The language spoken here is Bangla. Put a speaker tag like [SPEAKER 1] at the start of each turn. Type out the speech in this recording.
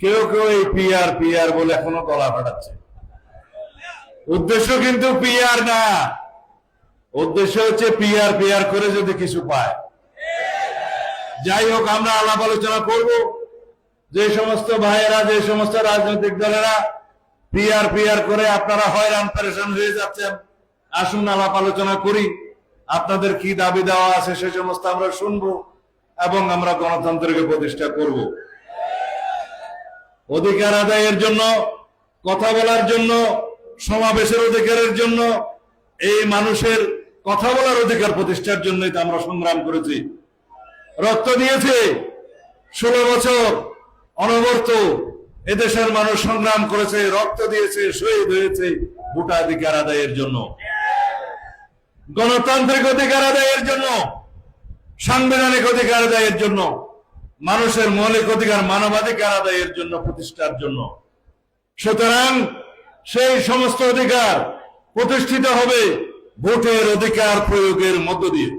[SPEAKER 1] কেউ কেউ এই পিয়ার পিয়ার বলে এখনও গলা ফাটাচ্ছে। উদ্দেশ্য কিন্তু পিয়ার না। উদ্দেশ্য হচ্ছে পিয়ার পিয়ার করে যদি কিছু পায়। যাই হোক, আমরা আলাপ আলোচনা করব। যে সমস্ত ভাইয়েরা, যে সমস্ত রাজনৈতিক দলেরা পিয়ার পিয়ার করে আপনারা হয়রান, পরেশান হয়ে যাচ্ছেন, আসুন আলাপ আলোচনা করি। আপনাদের কি দাবি দেওয়া আছে সে সমস্ত আমরা শুনব এবং আমরা গণতন্ত্রকে প্রতিষ্ঠা করব। অধিকার আদায়ের জন্য, কথা বলার জন্য, সমাবেশের অধিকারের জন্য, এই মানুষের কথা বলার অধিকার প্রতিষ্ঠার জন্যই তো আমরা সংগ্রাম করেছি। রক্ত দিয়েছে। ষোলো বছর অনবর্ত এদেশের মানুষ সংগ্রাম করেছে, রক্ত দিয়েছে, শহীদ হয়েছে ভোটাধিকার আদায়ের জন্য। গণতান্ত্রিক অধিকার আদায়ের জন্য, সাংবিধানিক অধিকার আদায়ের জন্য। মানুষের মৌলিক অধিকার মানবাধিকার আদায়ের জন্য, প্রতিষ্ঠার জন্য। সুতরাং সেই সমস্ত অধিকার প্রতিষ্ঠিত হবে ভোটের অধিকার প্রয়োগের মধ্য দিয়ে।